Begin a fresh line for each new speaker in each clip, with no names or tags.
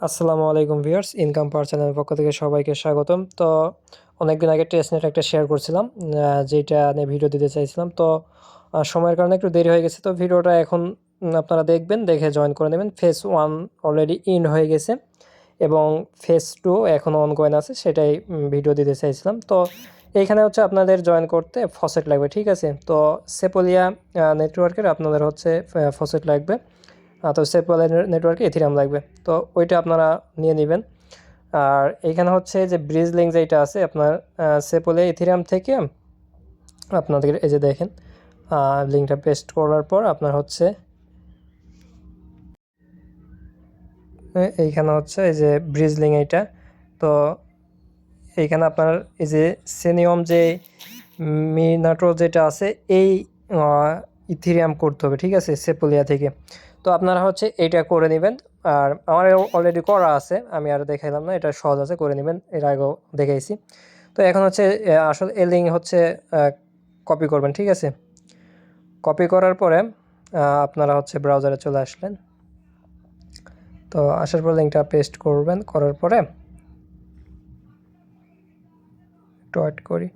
আসসালামু আলাইকুম viewers income পাওয়ার চ্যানেলের পক্ষ থেকে সবাইকে স্বাগতম। তো অনেকদিন আগে টেস্ট নেট একটা শেয়ার করছিলাম যেটা নিয়ে ভিডিও দিতে চাইছিলাম। তো সময়ের কারণে একটু দেরি হয়ে গেছে, তো ভিডিওটা এখন আপনারা দেখবেন, দেখে জয়েন করে নেবেন। ফেস ওয়ান অলরেডি ইন হয়ে গেছে এবং ফেস টু এখনও অনগোয়েন আছে, সেটাই ভিডিও দিতে চাইছিলাম। তো এইখানে হচ্ছে আপনাদের জয়েন করতে ফসেট লাগবে, ঠিক আছে? তো সেপোলিয়া নেটওয়ার্কের আপনাদের হচ্ছে ফসেট লাগবে। তো সেপল নেটওয়ার্কে ইথিরাম লাগবে। তো ওইটা আপনারা নিয়ে নেবেন। আর এইখানে হচ্ছে যে ব্রিজ লিঙ্ক যেটা আছে, আপনার সেপলে এথিরাম থেকে আপনাদের এই যে দেখেন লিঙ্কটা পেস্ট করার পর আপনার হচ্ছে এইখানে হচ্ছে এই যে ব্রিজ লিঙ্ক এইটা। তো এইখানে আপনার এই যে সেনিয়ম যে মিনাটো যেটা আছে, এই ইথিরিয়াম করতে হবে, ঠিক আছে? সেপোলিয়া থেকে। তো আপনারা হচ্ছে এইটা করে নেবেন। আর আমার অলরেডি করা আছে, আমি আর দেখাইলাম না, এটা সহজ আছে, করে নেবেন, এর আগেও দেখাইছি। তো এখন হচ্ছে আসলে এই লিঙ্ক হচ্ছে কপি করবেন, ঠিক আছে? কপি করার পরে আপনারা হচ্ছে ব্রাউজারে চলে আসলেন। তো আসার পর লিঙ্কটা পেস্ট করবেন, করার পরে একটু অ্যাড করি।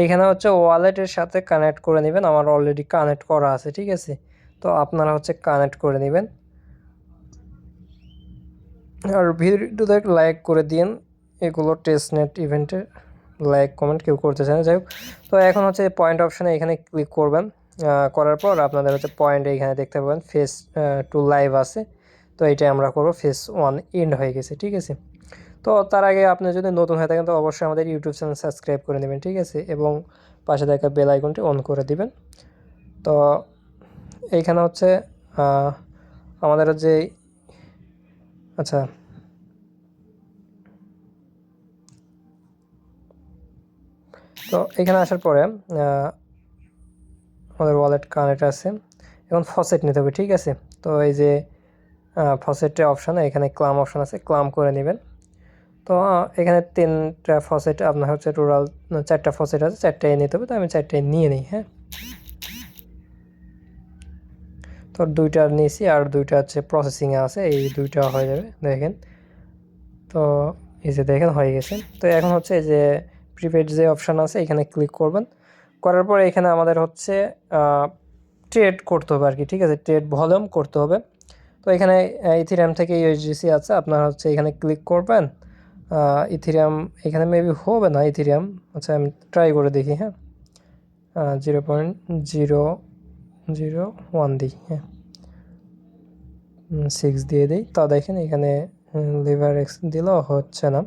এইখানে হচ্ছে ওয়ালেটের সাথে কানেক্ট করে নেবেন, আমার অলরেডি কানেক্ট করা আছে, ঠিক আছে? তো আপনারা হচ্ছে কানেক্ট করে নেবেন। আর ভিডিওতে লাইক করে দিন। এগুলো টেস্ট নেট ইভেন্টের লাইক কমেন্ট কেউ করতে চায় না। যাই হোক, তো এখন হচ্ছে পয়েন্ট অপশানে এখানে ক্লিক করবেন। করার পর আপনাদের হচ্ছে পয়েন্ট এখানে দেখতে পাবেন ফেস টু লাইভ আছে। তো এটা আমরা করব ফেস ওয়ান এন্ড হয়ে গেছে, ঠিক আছে? তো তার আগে আপনি যদি নতুন হয়ে থাকেন, তো অবশ্যই আমাদের ইউটিউব চ্যানেল সাবস্ক্রাইব করে নেবেন, ঠিক আছে? এবং পাশে থাকা বেল আইকনটি অন করে দিবেন। তো এইখানে হচ্ছে আমাদের যে আচ্ছা। তো এখানে আসার পরে আমাদের ওয়ালেট কানেক্ট আছে। এখন ফসেট নিতে হবে, ঠিক আছে? তো এই যে ফসেটের অপশানে এখানে ক্লাম অপশান আছে ক্লাম করে নেবেন। তো এখানে তিনটা ফসেট আপনার হচ্ছে টোটাল চারটা ফসেট আছে, চারটাই নিতে হবে, তো আমি চারটাই নিয়ে নিই হ্যাঁ? তো দুইটা নিয়েছি আর দুইটা হচ্ছে প্রসেসিংয়ে আছে, এই দুইটা হয়ে যাবে, দেখেন। তো এই যে দেখেন, হয়ে গেছে। তো এখন হচ্ছে এই যে প্রিপেড যে অপশান আছে, এখানে ক্লিক করবেন। করার পরে এখানে আমাদের হচ্ছে ট্রেড করতে হবে আর কি ঠিক আছে? ট্রেড ভলিউম করতে হবে। তো এখানে ইথিরিয়াম থেকে ইউএসডিসি আছে, আপনার হচ্ছে এখানে ক্লিক করবেন। ইথিরিয়াম এখানে মেবি হবে না ইথিরিয়াম আচ্ছা আমি ট্রাই করে দেখি হ্যাঁ। Zero point zero zero one দিই হ্যাঁ। সিক্স দিয়ে দিই। তা দেখেন এখানে লিভার এক্স দিলেও হচ্ছে না।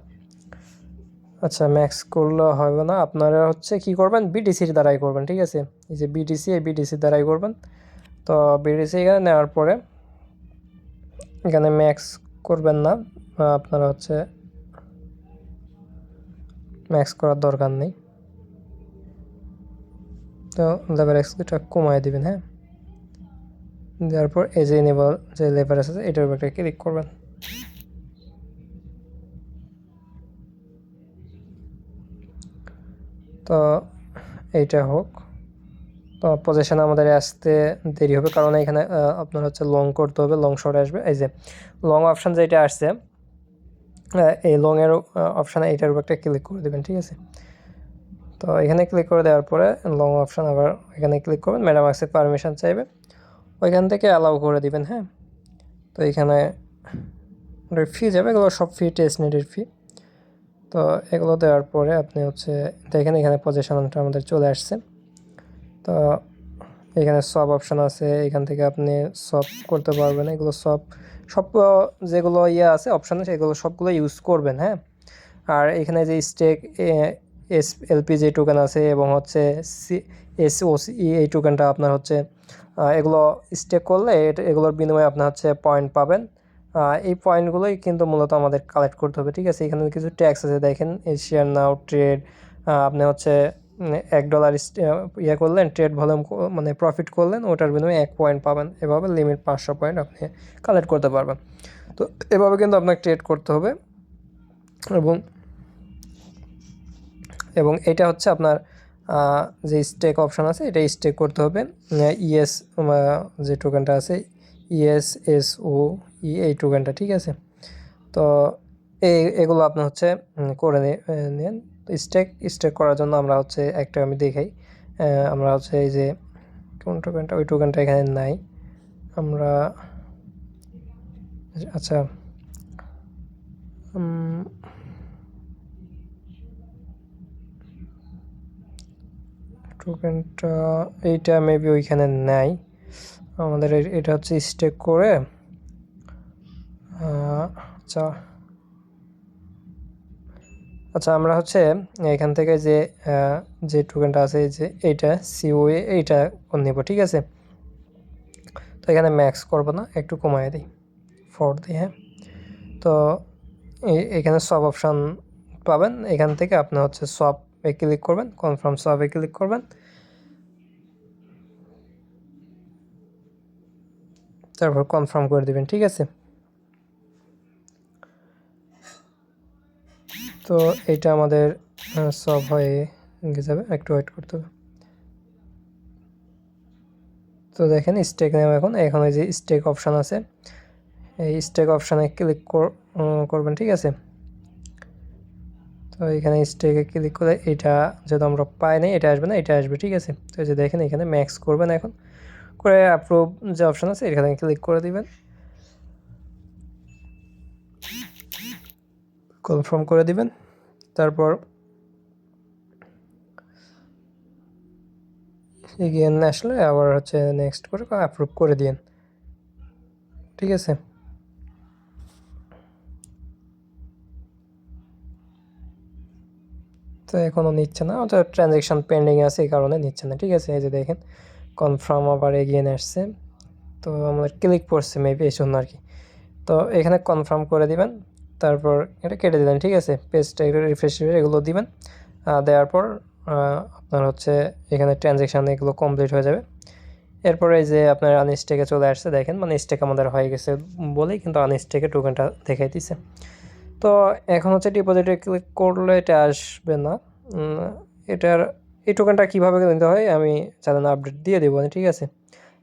আচ্ছা ম্যাক্স করলেও হবে না। আপনারা হচ্ছে কি করবেন? বিটিসির দ্বারাই করবেন, ঠিক আছে? এই যে বিটিসি এই বিটিসির দ্বারাই করবেন। তো বিটিসি এখানে নেওয়ার পরে, এখানে ম্যাক্স করবেন না। আপনারা হচ্ছে ম্যাক্স করার দরকার নেই। তো লেবার এক্সটা কমায় দেবেন হ্যাঁ? দেওয়ার পর এই যে নেবার যে লেবার আছে, এটার উপর একটা ক্লিক করবেন। তো এইটা হোক। তো পজিশন আমাদের আসতে দেরি হবে, কারণ এখানে আপনার হচ্ছে লং করতে হবে লং শর্ট আসবে। এই যে লং অপশান যেটা আসছে এই লংয়ের অপশানে এইটার উপর একটা ক্লিক করে দেবেন, ঠিক আছে? তো এখানে ক্লিক করে দেওয়ার পরে লং অপশান আবার এখানে ক্লিক করবেন ম্যাডাম আক্সের পারমিশন চাইবে। ওইখান থেকে অ্যালাউ করে দিবেন হ্যাঁ? তো এখানে ফি যাবে, এগুলো সব ফি টেস্ট নেটের ফি তো এগুলো দেওয়ার পরে আপনি হচ্ছে, দেখেন এখানে পজিশনটা আমাদের চলে আসছে। তো এখানে সব অপশান আছে, এখান থেকে আপনি সব করতে পারবেন, এগুলো সব সব যেগুলো ইয়ে আছে অপশান এগুলো সবগুলো ইউজ করবেন হ্যাঁ? আর এখানে যে স্টেক এস, এলপি যে টোকেন আছে এবং হচ্ছে সি, এস ও এই টোকেনটা আপনার হচ্ছে এগুলো স্টেক করলে এগুলোর বিনিময়ে আপনার হচ্ছে পয়েন্ট পাবেন। এই পয়েন্টগুলোই কিন্তু মূলত আমাদের কালেক্ট করতে হবে, ঠিক আছে? এখানে কিছু ট্যাক্স আছে, দেখেন এশিয়ান নাও ট্রেড আপনি হচ্ছে এক ডলার ইয়ে করলেন ট্রেড ভলিউম মানে প্রফিট করলেন, ওটার বিনিময়ে এক পয়েন্ট পাবেন। এভাবে লিমিট পাঁচশো পয়েন্ট আপনি কালেক্ট করতে পারবেন। তো এভাবে কিন্তু আপনাকে ট্রেড করতে হবে। এবং এবং এটা হচ্ছে আপনার যে স্টেক অপশন আছে, এটা স্টেক করতে হবে। ইএস যে টোকেনটা আছে ইএস এস ও ই এই টোকেনটা ঠিক আছে? তো এই এগুলো আপনি হচ্ছে করে নিন। স্টেক স্টেক করার জন্য আমরা হচ্ছে একটা আমি দেখাই। আমরা হচ্ছে এই যে, কোন টোকেনটা ওই টোকেনটা এখানে নাই। আমরা আচ্ছা টোকেনটা এইটা মেবি ওইখানে নাই আমাদের এটা হচ্ছে স্টেক করে আচ্ছা। আচ্ছা আমরা হচ্ছে এখান থেকে যে যে টোকেনটা আছে যে এইটা সিওএ এইটা নেব, ঠিক আছে? তো এখানে ম্যাক্স করব না, একটু কমায় দিই ফোর দিই হ্যাঁ তো এখানে সব অপশান পাবেন, এখান থেকে আপনি হচ্ছে সব এ ক্লিক করবেন কনফার্ম সবে ক্লিক করবেন। তারপর কনফার্ম করে দিবেন, ঠিক আছে? তো এটা আমাদের সব হয়ে যাবে একটু ওয়েট করতে হবে। তো দেখেন স্টেক নেব এখন এখন এই যে স্টেক অপশান আছে। এই স্টেক অপশানে ক্লিক করবেন, ঠিক আছে? তো এখানে স্টেকে ক্লিক করে এটা যদি আমরা পাই নাই, এটা আসবে না, এটা আসবে, ঠিক আছে? তো এই যে দেখেন, এখানে ম্যাক্স করবেন এখন। করে অ্যাপ্রুভ যে অপশান আছে, এখানে ক্লিক করে দিবেন। কনফার্ম করে দিবেন। তারপর এগিয়ে আসলে আবার হচ্ছে নেক্সট করে অ্যাপ্রুভ করে দিন ঠিক আছে? তো এখনও নিচ্ছে না। ওটা ট্রানজ্যাকশন পেন্ডিং আছে এই কারণে নিচ্ছে না। ঠিক আছে, এই যে দেখেন কনফার্ম আবার এগিয়ে আসছে। তো আমাদের ক্লিক পড়ছে মেবি এই জন্য আর কি তো এখানে কনফার্ম করে দিবেন, তারপর এটা কেটে দিলেন, ঠিক আছে? পেজটা একটু রিফ্রেশ এগুলো দিবেন। দেওয়ার পর আপনার হচ্ছে এখানে ট্রানজ্যাকশান এগুলো কমপ্লিট হয়ে যাবে। এরপরে এই যে আপনার আনস্টেকে চলে আসছে, দেখেন মানে স্টেক আমাদের হয়ে গেছে বলেই কিন্তু আনস্টেকে টোকেনটা দেখাই দিছে। তো এখন হচ্ছে ডিপোজিটে ক্লিক করলে এটা আসবে না। এটার, এই টোকেনটা কীভাবে নিতে হয় আমি চ্যানেল আপডেট দিয়ে দেবো ঠিক আছে?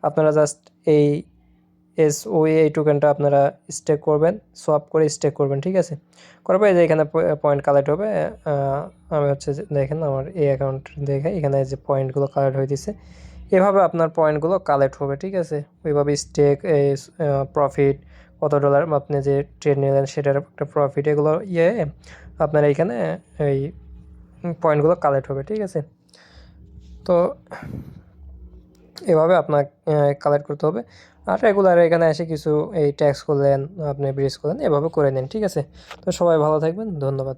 আপনারা জাস্ট এই এস ও এই টোকেনটা আপনারা স্টেক করবেন সোয়াপ করে স্টেক করবেন, ঠিক আছে? করার পরে যে এখানে পয়েন্ট কালেক্ট হবে আমি হচ্ছে দেখেন আমার এই অ্যাকাউন্ট দেখে এখানে যে পয়েন্টগুলো কালেক্ট হয়ে দিছে এভাবে আপনার পয়েন্টগুলো কালেক্ট হবে, ঠিক আছে? ওইভাবে স্টেক প্রফিট কত ডলার আপনি যে ট্রেড নিলেন সেটার একটা প্রফিট এগুলো ইয়ে আপনার এইখানে এই পয়েন্টগুলো কালেক্ট হবে, ঠিক আছে? তো এভাবে আপনার কালেক্ট করতে হবে। আর রেগুলার এখানে এসে কিছু এই ট্যাক্স করলেন, আপনি ব্রিজ করলেন, এভাবে করে নিন, ঠিক আছে? তো সবাই ভালো থাকবেন, ধন্যবাদ।